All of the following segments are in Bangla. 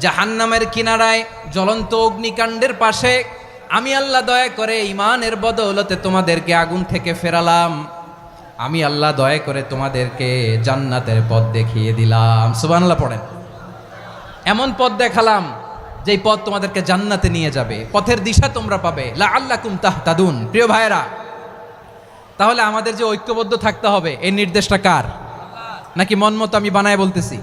জাহান্নামের কিনারায় জ্বলন্ত অগ্নিকাণ্ডের পাশে আমি আল্লাহ দয়া করে ইমানের বদৌলতে তোমাদেরকে আগুন থেকে ফেরালাম। আমি আল্লাহ দয়া করে তোমাদেরকে জান্নাতের পথ দেখিয়ে দিলাম। সুবহানাল্লাহ পড়েন। এমন পথ দেখালাম, যেই পথ তোমাদেরকে জান্নাতে নিয়ে যাবে। পথের দিশা তোমরা পাবে। লা আল্লাকুম তাহতাদুন। প্রিয় ভাইয়েরা, তাহলে আমাদের যে ঐক্যবদ্ধ থাকতে হবে এই নির্দেশটা কার? নাকি মন মতো আমি বানায় বলতেছি?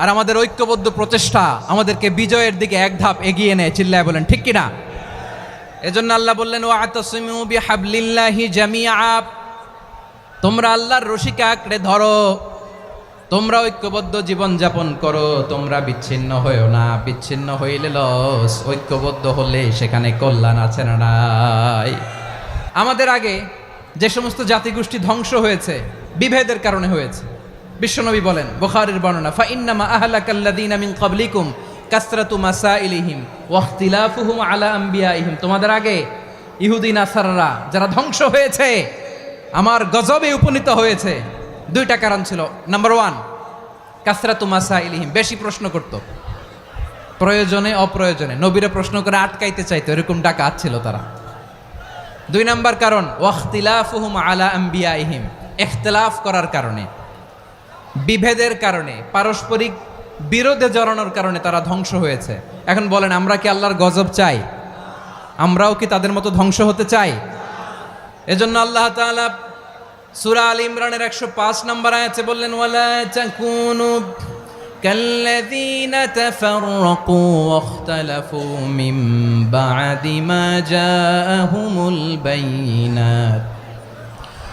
আর আমাদের ঐক্যবদ্ধ প্রচেষ্টা আমাদেরকে বিজয়ের দিকে এক ধাপ এগিয়ে নেয়, চিল্লায় বলেন, ঠিক কিনা? এজন্য আল্লাহ বললেন ও আতসিমু বিহাবলিল্লাহি জামিয়া তোমরা আল্লাহর রশিকে আঁকড়ে ধরো, তোমরা ঐক্যবদ্ধ জীবন যাপন করো, তোমরা বিচ্ছিন্ন হয়েও না, বিচ্ছিন্ন হইলে লস, ঐক্যবদ্ধ হলে সেখানে কল্যাণ আছে না নাই। আমাদের আগে যে সমস্ত জাতিগোষ্ঠী ধ্বংস হয়েছে, বিভেদের কারণে হয়েছে বিশ্বনবী বলেন, বুখারীর বর্ণনা ফা ইন্নামা আহলাকাল্লাযীনা মিন ক্বাবলিকুম কাসরাতু মাসাইলিহিম ওয়া ইখতিলাফুহুম আলা আম্বিয়াইহিম। তোমাদের আগে ইহুদি, নাসারারা যারা ধ্বংস হয়েছে, আমার গজবে উপনীত হয়েছে, দুইটা কারণ ছিল। নাম্বার ওয়ান কাসরাতু মাসাইলিহিম, বেশি প্রশ্ন করত। প্রয়োজনে, অপ্রয়োজনে, নবীরা প্রশ্ন করে আটকাইতে চাইতো, এরকম ডাকাত ছিল তারা। দুই নাম্বার কারণ, ওয়াখতিলাফুহুম আলা আম্বিয়াইহিম ইখতিলাফ করার কারণে। বিভেদের কারণে, পারস্পরিক বিরোধে জড়ানোর কারণে তারা ধ্বংস হয়েছে। এখন বলেন, আমরা কি আল্লাহর গজব চাই? আমরাও কি তাদের মতো ধ্বংস হতে চাই? এজন্য আল্লাহ তালা সুরা আল ইমরানের 105 নম্বর আছে বললেন, ওয়ালা তাকুনু কাল্লাযীনা তাফাররাকু ওয়াখতালাফু মিন বা'দি মা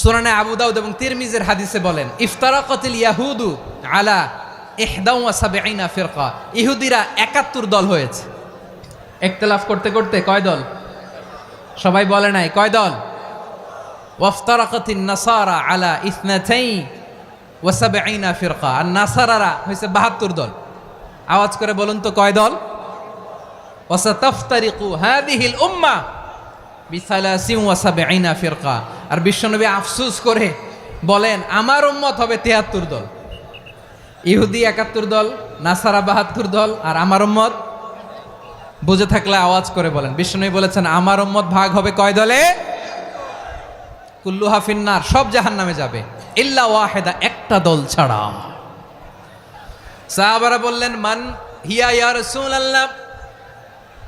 সুরানে আবু দাউদ এবং তিরমিজের হাদিসে বলেন, ইফতারাকাতিল ইয়াহুদু আলা ইহদাউ ওয়া সাবঈনা ফিরকা। ইহুদিরা 71 দল হয়েছে। ইখতিলাফ করতে করতে কয় দল? সবাই বলে নাই, কয় দল? ওয়াফতারাকাতিন নাসারা আলা ইসনাতাই ওয়া সাবঈনা ফিরকা। আর নাসারারা হইছে 72 দল। আওয়াজ করে বলুন তো কয় দল? ওয়াসাতাফতারিকু হাদিহিল উম্মা বিসালাসিন ওয়া সাবঈনা ফিরকা। আর বিশ্বনবী আফসুস করে বলেন, আমার উম্মত হবে 73 দল। ইহুদি একাত্তর দল, নাসারা বাহাত্তর দল, আর আমার উম্মত বুঝে থাকলে আওয়াজ করে বলেন। বিষ্ণু বলেছেন, আমার উম্মত ভাগ হবে কয় দলে? কুল্লু হাফিন্নার সব জাহান নামে যাবে। ইল্লা ওয়াহেদা, একটা দল ছাড়া। সাহাবারা বললেন, মান হিয়া ইয়া রাসূলুল্লাহ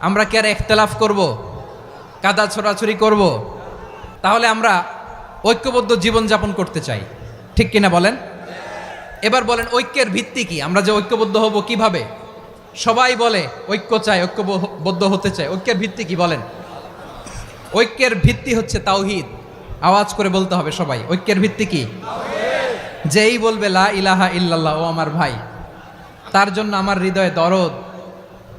আমরা কি আর একতলাফ করব? কাদা ছোড়াছুরি করব? তাহলে আমরা ঐক্যবদ্ধ জীবনযাপন করতে চাই। ঠিক কিনা বলেন? এবার বলেন, ঐক্যের ভিত্তি কি? আমরা যে ঐক্যবদ্ধ হব কীভাবে? সবাই বলে, ঐক্য চাই, ঐক্যবদ্ধ হতে চাই। ঐক্যের ভিত্তি কি বলেন? ঐক্যের ভিত্তি হচ্ছে তাওহিদ। আওয়াজ করে বলতে হবে সবাই, ঐক্যের ভিত্তি কি? যেই বলবে, লা ইলাহা ইল্লাল্লাহ, ও আমার ভাই। তার জন্য আমার হৃদয়ে দরদ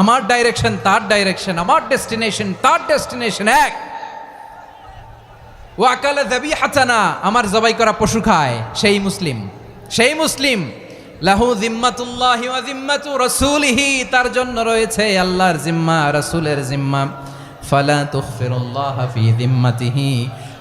আমার ডাইরেকশন তার ডাইরেকশন আমার ডেস্টিনেশন তার ডেস্টিনেশন এক। ওয়াকালে দাবি হাচানা আমার জবাই করা পশু খায়, সেই মুসলিম। সেই মুসলিম। লাহু জিম্মাতুল্লাহ জিম্মাতু রাসূলিহি, তার জন্য রয়েছে আল্লাহর জিম্মা, রাসূলের জিম্মা। ফালা তুখফিরুল্লাহ ফি জিম্মাতিহি।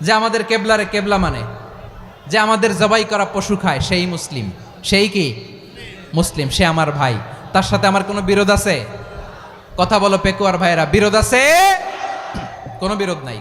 যে আমাদের কেবলারে কেবলা মানে? যে আমাদের জবাই করা পশু খায়, সেই মুসলিম। সেই কি? মুসলিম, সে আমার ভাই। তার সাথে আমার কোনো বিরোধ আছে? কথা বলো পেকুয়ার ভাইয়েরা, বিরোধ আছে? কোনো বিরোধ নাই।